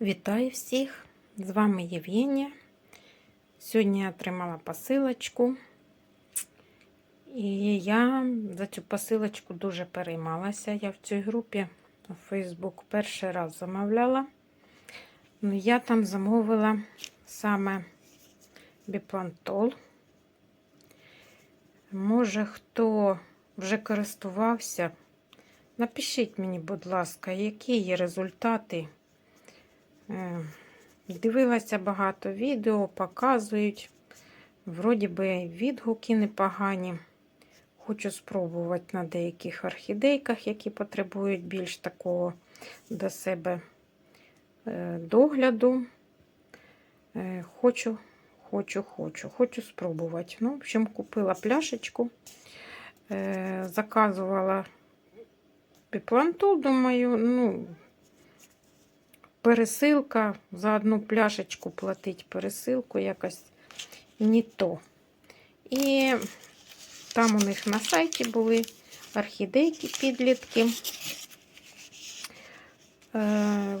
Вітаю всіх! З вами Євгенія. Сьогодні я отримала посилочку. І я за цю посилочку дуже переймалася. Я в цій групі у Facebook перший раз замовляла. Ну, я там замовила саме біплантол. Може, хто вже користувався, напишіть мені, будь ласка, які є результати. Е, Дивилася багато відео, показують. Вроді би відгуки непогані. Хочу спробувати на деяких орхідейках, які потребують більш такого до себе е, догляду. Е, Хочу, хочу, хочу, хочу спробувати. Ну, в общем, купила пляшечку, заказувала піплантол, думаю, ну, пересилка за одну пляшечку платить пересилку якось не то. І там у них на сайті були орхідейки підлітки. Е,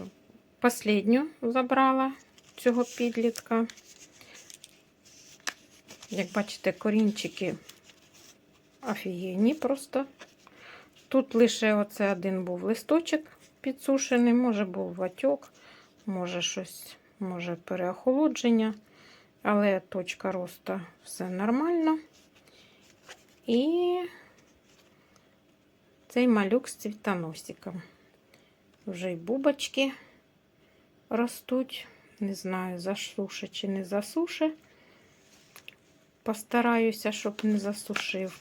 Последню забрала цього підлітка. Як бачите, корінчики офігенні просто. Тут лише оце один був листочок підсушений, може був ватьок, може щось, може переохолодження, але точка росту все нормально. І цей малюк з цвітоносиком. Вже й бубочки ростуть. Не знаю, засуше чи не засуше. Постараюся, щоб не засушив.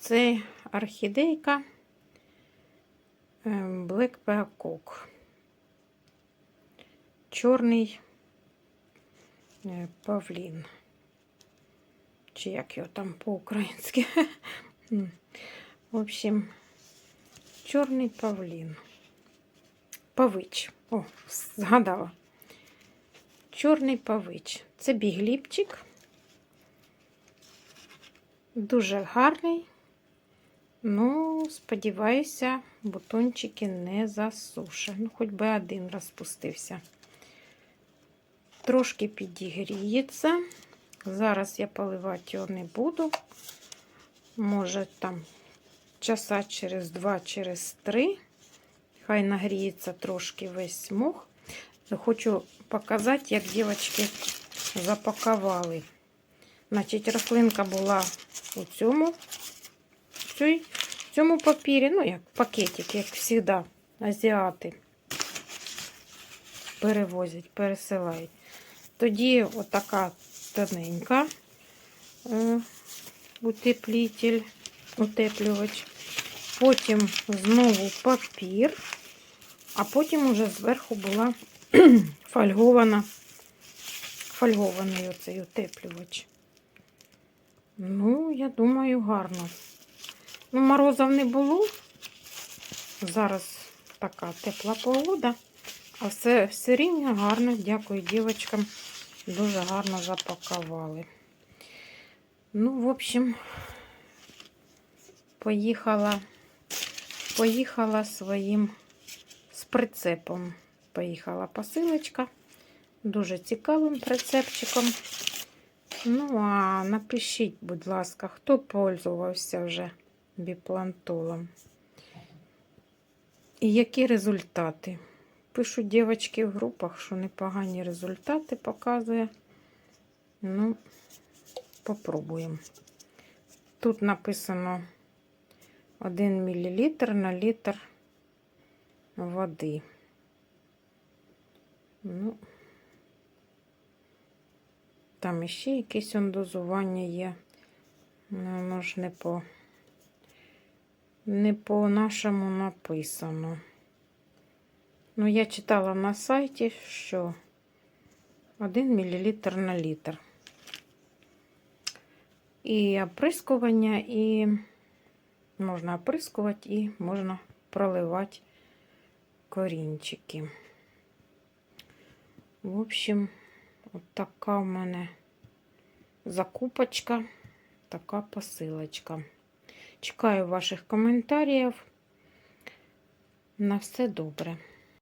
Це орхідейка. Black Peacock. Чорний е, павлін. Чи як його там по-українськи? В общем, чорний павлін. Павич. О, згадала. Чорний павич. Це бігліпчик. Дуже гарний. Ну, сподіваюся, бутончики не засуше. Ну, хоч би один розпустився. Трошки підігріється. Зараз я поливати його не буду. Може, там часа через два, через три. Хай нагріється трошки весь мох. Хочу показати, як дівчатки запакували. Значить, рослинка була у цьому. В цьому папірі, ну, як пакетик, як завжди, азіати перевозять, пересилають. Тоді отака тоненька е, утеплитель, утеплювач. Потім знову папір, а потім уже зверху була фольгована, фольгований оцей утеплювач. Ну, я думаю, гарно. Ну, морозів не було. Зараз така тепла погода, а все все рівно гарно, дякую дівчаткам. Дуже гарно запакували. Ну, в общем, поїхала, поїхала своїм з прицепом. Поїхала посилочка. Дуже цікавим прицепчиком. Ну, а напишіть, будь ласка, хто пользувався вже біплантолом. І які результати? Пишуть дівчатки в групах, що непогані результати показує. Ну, попробуємо. Тут написано 1 мл на літр води. Ну, там іще якесь он дозування є. Ну, ж не по не по нашому написано. Ну, я читала на сайті, що 1 мл на літр. І оприскування, і можна оприскувати, і можна проливати корінчики. В общем, от така в мене закупочка, така посилочка. Чекаю ваших коментарів. На все добре.